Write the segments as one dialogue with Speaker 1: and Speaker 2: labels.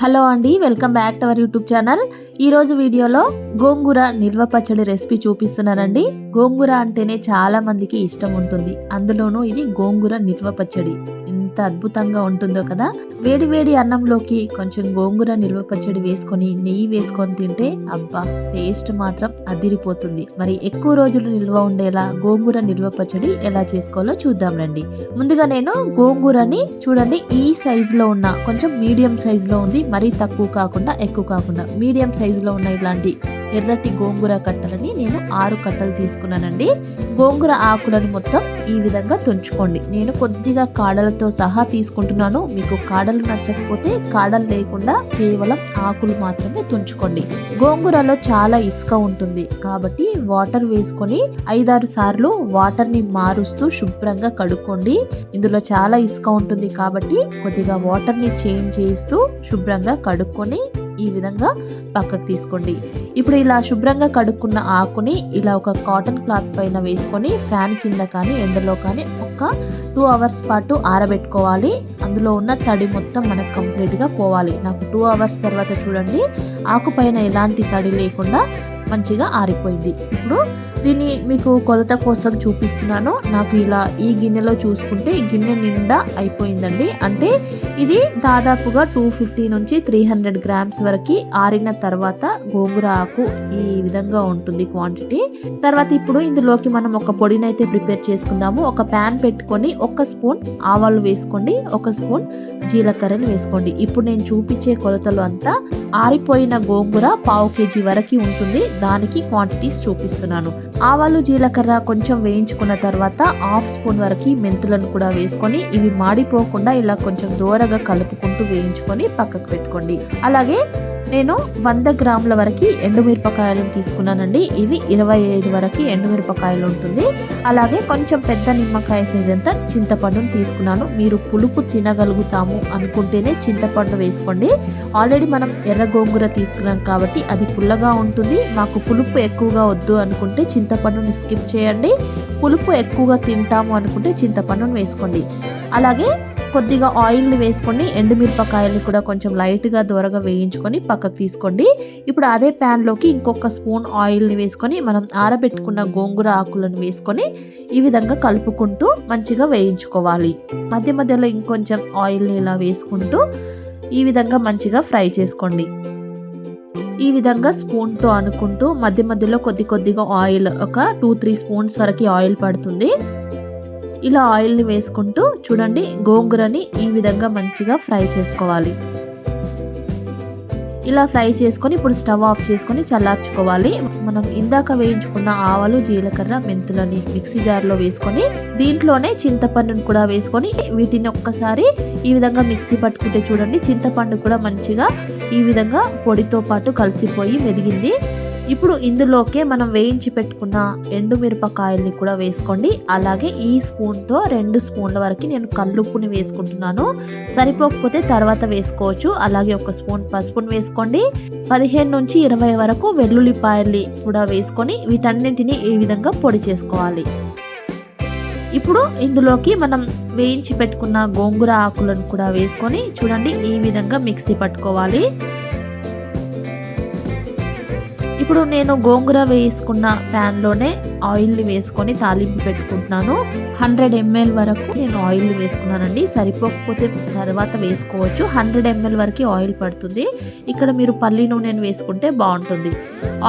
Speaker 1: Hello అండి welcome back to our YouTube channel. ఈ రోజు వీడియోలో గోంగూర నిల్వ పచ్చడి రెసిపీ చూపిస్తున్నానండి. గోంగూర అంటేనే చాలా మందికి ఇష్టం ఉంటుంది. అందులోనూ ఇది గోంగూర నిల్వ పచ్చడి. ఎంత అద్భుతంగా ఉంటుందో కదా? వేడి వేడి అన్నంలోకి కొంచెం గోంగూర నిల్వ పచ్చడి వేసుకొని నెయ్యి వేసుకొని తింటే అబ్బా టేస్ట్ మాత్రం అదిరిపోతుంది. మరి ఎక్కువ రోజులు నిల్వ ఉండేలా గోంగూర నిల్వ పచ్చడి ఎలా చేసుకోవాలో చూద్దాం రండి. ముందుగా నేను గోంగూరని చూడండి ఈ సైజ్లో ఉన్న కొంచెం మీడియం సైజ్లో ఉంది మరీ తక్కువ కాకుండా ఎక్కువ కాకుండా. మీడియం సైజ్ సైజులో ఉన్న ఇలాంటి ఎర్రటి గోంగూర కట్టలని నేను ఆరు కట్టలు తీసుకున్నానండి. గోంగూర ఆకులను మొత్తం ఈ విధంగా తుంచుకోండి. నేను కొద్దిగా కాడలతో సహా తీసుకుంటున్నాను. మీకు కాడలు నచ్చకపోతే కాడలు లేకుండా కేవలం ఆకులు మాత్రమే తుంచుకోండి. గోంగూరలో చాలా ఇసుక ఉంటుంది. కాబట్టి వాటర్ వేసుకొని ఐదారు సార్లు వాటర్ని మారుస్తూ శుభ్రంగా కడుక్కోండి. ఇందులో చాలా ఇసుక ఉంటుంది కాబట్టి కొద్దిగా వాటర్ని చేంజ్ చేస్తూ శుభ్రంగా కడుక్కొని ఈ విధంగా పక్కకు తీసుకోండి. ఇప్పుడు ఇలా శుభ్రంగా కడుక్కున్న ఆకుని ఇలా ఒక కాటన్ క్లాత్ పైన వేసుకొని ఫ్యాన్ కింద కానీ ఎండలో కానీ ఒక టూ అవర్స్ పాటు ఆరబెట్టుకోవాలి. అందులో ఉన్న తడి మొత్తం మనకు కంప్లీట్గా పోవాలి. నాకు టూ అవర్స్ తర్వాత చూడండి ఆకు పైన ఎలాంటి తడి లేకుండా మంచిగా ఆరిపోయింది. ఇప్పుడు దీన్ని మీకు కొలత కోసం చూపిస్తున్నాను. నాకు ఇలా ఈ గిన్నెలో చూసుకుంటే ఈ గిన్నె నిండా అయిపోయిందండి. అంటే ఇది దాదాపుగా టూ ఫిఫ్టీ నుంచి త్రీ హండ్రెడ్ గ్రామ్స్ వరకు ఆరిన తర్వాత గోంగూర ఆకు ఈ విధంగా ఉంటుంది క్వాంటిటీ. తర్వాత ఇప్పుడు ఇందులోకి మనం ఒక పొడిని అయితే ప్రిపేర్ చేసుకుందాము. ఒక ప్యాన్ పెట్టుకొని ఒక స్పూన్ ఆవాలు వేసుకోండి. ఒక స్పూన్ జీలకర్రని వేసుకోండి. ఇప్పుడు నేను చూపించే కొలతలు అంతా ఆరిపోయిన గోంగూర పావు కేజీ వరకు ఉంటుంది. దానికి క్వాంటిటీస్ చూపిస్తున్నాను. ఆవాలు జీలకర్ర కొంచెం వేయించుకున్న తర్వాత హాఫ్ స్పూన్ వరకు మెంతులను కూడా వేసుకొని ఇవి మాడిపోకుండా ఇలా కొంచెం దూరగా కలుపుకుంటూ వేయించుకొని పక్కకు పెట్టుకోండి. అలాగే నేను వంద గ్రాముల వరకు ఎండుమిరపకాయలను తీసుకున్నానండి. ఇవి ఇరవై ఐదు వరకు ఎండుమిరపకాయలు ఉంటుంది. అలాగే కొంచెం పెద్ద నిమ్మకాయ సైజ్ అంతా చింతపండును తీసుకున్నాను. మీరు పులుపు తినగలుగుతాము అనుకుంటేనే చింతపండు వేసుకోండి. ఆల్రెడీ మనం ఎర్ర గోంగూర తీసుకున్నాం కాబట్టి అది పుల్లగా ఉంటుంది. మాకు పులుపు ఎక్కువగా వద్దు అనుకుంటే చింతపండుని స్కిప్ చేయండి. పులుపు ఎక్కువగా తింటాము అనుకుంటే చింతపండును వేసుకోండి. అలాగే కొద్దిగా ఆయిల్ని వేసుకొని ఎండుమిరపకాయల్ని కూడా కొంచెం లైట్గా దూరగా వేయించుకొని పక్కకు తీసుకోండి. ఇప్పుడు అదే ప్యాన్లోకి ఇంకొక స్పూన్ ఆయిల్ని వేసుకొని మనం ఆరబెట్టుకున్న గోంగూర ఆకులను వేసుకొని ఈ విధంగా కలుపుకుంటూ మంచిగా వేయించుకోవాలి. మధ్య మధ్యలో ఇంకొంచెం ఆయిల్ని ఇలా వేసుకుంటూ ఈ విధంగా మంచిగా ఫ్రై చేసుకోండి. ఈ విధంగా స్పూన్తో అనుకుంటూ మధ్య మధ్యలో కొద్ది కొద్దిగా ఆయిల్ ఒక టూ త్రీ స్పూన్స్ వరకు ఆయిల్ పడుతుంది. ఇలా ఆయిల్ని వేసుకుంటూ చూడండి గోంగూరని ఈ విధంగా మంచిగా ఫ్రై చేసుకోవాలి. ఇలా ఫ్రై చేసుకొని ఇప్పుడు స్టవ్ ఆఫ్ చేసుకొని చల్లార్చుకోవాలి. మనం ఇందాక వేయించుకున్న ఆవాలు జీలకర్ర మెంతులని మిక్సీ జార్లో వేసుకొని దీంట్లోనే చింతపండును కూడా వేసుకొని వీటిని ఒక్కసారి ఈ విధంగా మిక్సీ పట్టుకుంటే చూడండి చింతపండు కూడా మంచిగా ఈ విధంగా పొడితో పాటు కలిసిపోయి మెదిగింది. ఇప్పుడు ఇందులోకే మనం వేయించి పెట్టుకున్న ఎండు మిరపకాయల్ని కూడా వేసుకోండి. అలాగే ఈ స్పూన్తో రెండు స్పూన్ల వరకు నేను కల్లుప్పుని వేసుకుంటున్నాను. సరిపోకపోతే తర్వాత వేసుకోవచ్చు. అలాగే ఒక స్పూన్ పసుపుని వేసుకోండి. పదిహేను నుంచి ఇరవై వరకు వెల్లుల్లిపాయల్ని కూడా వేసుకొని వీటన్నింటిని ఈ విధంగా పొడి చేసుకోవాలి. ఇప్పుడు ఇందులోకి మనం వేయించి పెట్టుకున్న గోంగూర ఆకులను కూడా వేసుకొని చూడండి ఈ విధంగా మిక్సీ పట్టుకోవాలి. ఇప్పుడు నేను గోంగూర వేసుకున్న ప్యాన్లోనే ఆయిల్ని వేసుకొని తాలింపు పెట్టుకుంటున్నాను. హండ్రెడ్ ఎంఎల్ వరకు నేను ఆయిల్ వేసుకున్నానండి. సరిపోకపోతే తర్వాత వేసుకోవచ్చు. హండ్రెడ్ ఎంఎల్ వరకు ఆయిల్ పడుతుంది. ఇక్కడ మీరు పల్లి నూనెను వేసుకుంటే బాగుంటుంది.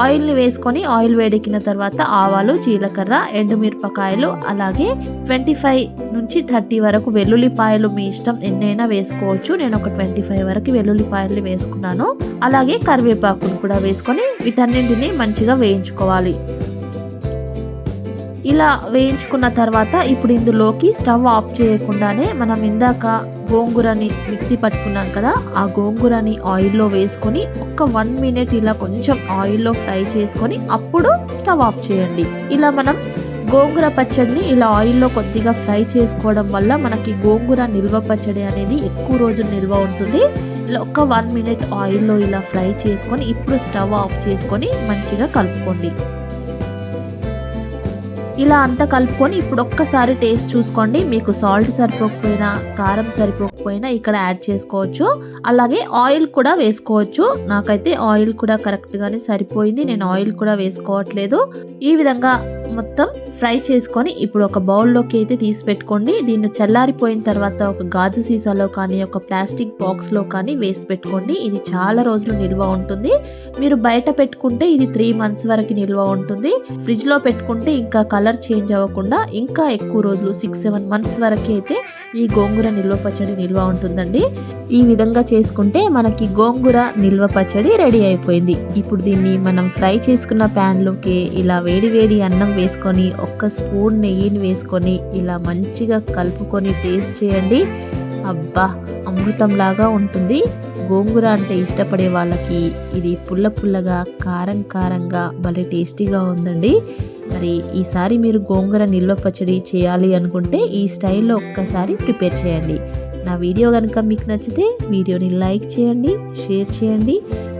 Speaker 1: ఆయిల్ని వేసుకొని ఆయిల్ వేడెక్కిన తర్వాత ఆవాలు జీలకర్ర ఎండుమిరపకాయలు అలాగే ట్వంటీ ఫైవ్ నుంచి థర్టీ వరకు వెల్లుల్లిపాయలు మీ ఇష్టం ఎన్నైనా వేసుకోవచ్చు. నేను ఒక ట్వంటీ ఫైవ్ వరకు వెల్లుల్లిపాయలు వేసుకున్నాను. అలాగే కరివేపాకును కూడా వేసుకొని వీటన్నింటిని మంచిగా వేయించుకోవాలి. ఇలా వేయించుకున్న తర్వాత ఇప్పుడు ఇందులోకి స్టవ్ ఆఫ్ చేయకుండానే మనం ఇందాక గోంగూరని మిక్సీ పట్టుకున్నాం కదా ఆ గోంగూరని ఆయిల్లో వేసుకొని ఒక వన్ మినిట్ ఇలా కొంచెం ఆయిల్లో ఫ్రై చేసుకొని అప్పుడు స్టవ్ ఆఫ్ చేయండి. ఇలా మనం గోంగూర పచ్చడిని ఇలా ఆయిల్లో కొద్దిగా ఫ్రై చేసుకోవడం వల్ల మనకి గోంగూర నిల్వ పచ్చడి అనేది ఎక్కువ రోజులు నిల్వ ఉంటుంది. ఇలా ఒక వన్ మినిట్ ఆయిల్లో ఇలా ఫ్రై చేసుకొని ఇప్పుడు స్టవ్ ఆఫ్ చేసుకొని మంచిగా కలుపుకోండి. ఇలా అంతా కలుపుకొని ఇప్పుడు ఒక్కసారి టేస్ట్ చూసుకోండి. మీకు సాల్ట్ సరిపోకపోయినా కారం సరిపోకపోయినా ఇక్కడ యాడ్ చేసుకోవచ్చు. అలాగే ఆయిల్ కూడా వేసుకోవచ్చు. నాకైతే ఆయిల్ కూడా కరెక్ట్గానే సరిపోయింది. నేను ఆయిల్ కూడా వేసుకోవట్లేదు. ఈ విధంగా మొత్తం ఫ్రై చేసుకొని ఇప్పుడు ఒక బౌల్లోకి అయితే తీసి పెట్టుకోండి. దీన్ని చల్లారిపోయిన తర్వాత ఒక గాజు సీసాలో కానీ ఒక ప్లాస్టిక్ బాక్స్లో కానీ వేసి పెట్టుకోండి. ఇది చాలా రోజులు నిల్వ ఉంటుంది. మీరు బయట పెట్టుకుంటే ఇది త్రీ మంత్స్ వరకు నిల్వ ఉంటుంది. ఫ్రిడ్జ్లో పెట్టుకుంటే ఇంకా కలర్ చేంజ్ అవ్వకుండా ఇంకా ఎక్కువ రోజులు సిక్స్ సెవెన్ మంత్స్ వరకు అయితే ఈ గోంగూర నిల్వ పచ్చడి నిల్వ ఉంటుందండి. ఈ విధంగా చేసుకుంటే మనకి గోంగూర నిల్వ పచ్చడి రెడీ అయిపోయింది. ఇప్పుడు దీన్ని మనం ఫ్రై చేసుకున్న ప్యాన్లోకి ఇలా వేడి వేడి అన్నం వేసుకొని ఒక్క స్పూన్ నెయ్యిని వేసుకొని ఇలా మంచిగా కలుపుకొని టేస్ట్ చేయండి. అబ్బా అమృతంలాగా ఉంటుంది. గోంగూర అంటే ఇష్టపడే వాళ్ళకి ఇది పుల్ల పుల్లగా కారం కారంగా భలే టేస్టీగా ఉందండి. మరి ఈసారి మీరు గోంగూర నిల్వ పచ్చడి చేయాలి అనుకుంటే ఈ స్టైల్లో ఒక్కసారి ప్రిపేర్ చేయండి. నా వీడియో కనుక మీకు నచ్చితే వీడియోని లైక్ చేయండి షేర్ చేయండి.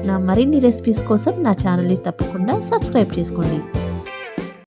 Speaker 1: నా మరిన్ని రెసిపీస్ కోసం నా ఛానల్ని తప్పకుండా సబ్స్క్రైబ్ చేసుకోండి.